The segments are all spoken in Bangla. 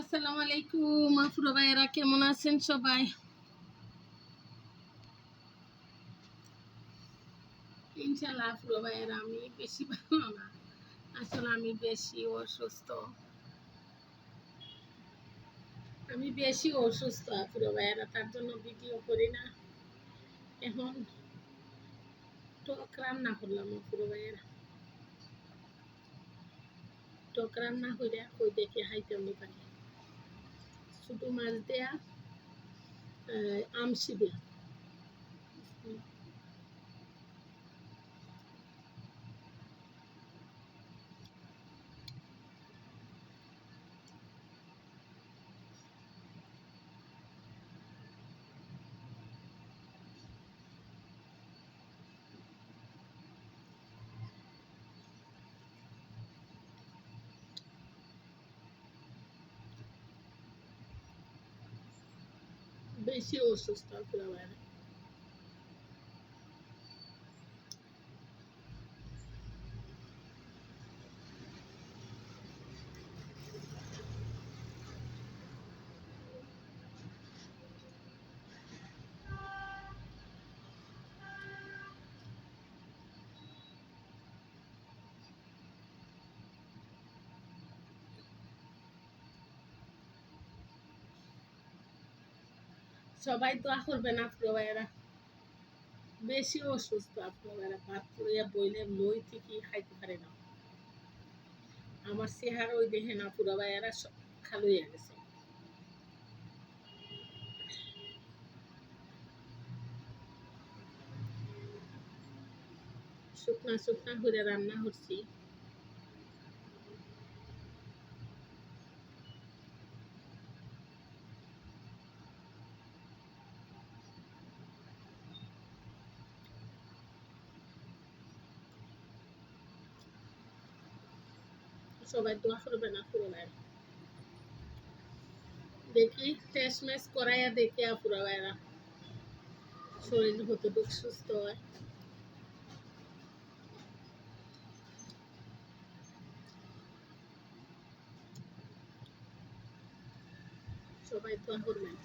আসসালামু আলাইকুম ভাইয়েরা কেমন আছেন সবাই? ইনশাল্লাহ আফরো ভাইয়েরা, আমি বেশি ভালো না। আসলে আমি বেশি অসুস্থ। আমি বেশি অসুস্থ আফরো ভাইয়েরা, তার জন্য ভিডিও করি না। এখন টক রান্না করলাম আফরো ভাইয়েরা। টক রান্না হইলে ওই দেখে হাইতে পারি ছোটো মাছ দেয়া আমসি দেয়া বেশি অসুস্থ পুরো বাইরে সবাই তো করবে না পুরো ভাইয়েরা। বেশি অসুস্থ আপনার ভাইয়েরা, ভাত পুড়িয়া বইলে লই থেকে খাইতে পারে না। আমার চেহারা ওই দেখে না পুরো ভাইয়েরা খালো হয়ে গেছে। শুকনা শুকনা করে রান্না করছি। সবাই দোয়া করবে না পুরো ভাইয়েরা দেখি টেস্ট ম্যাচ করাইয়া দেখি পুরো ভাইয়েরা শরীর কতটুকু সুস্থ হয়। সবাই দোয়া করবেন।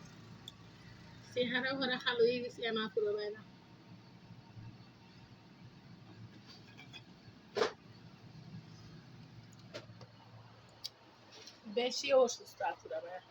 চেহারা ভরা খালো হয়ে গেছে আমার পুরো ভাইয়েরা বেশি অসুস্থ আপুরা ভাইয়া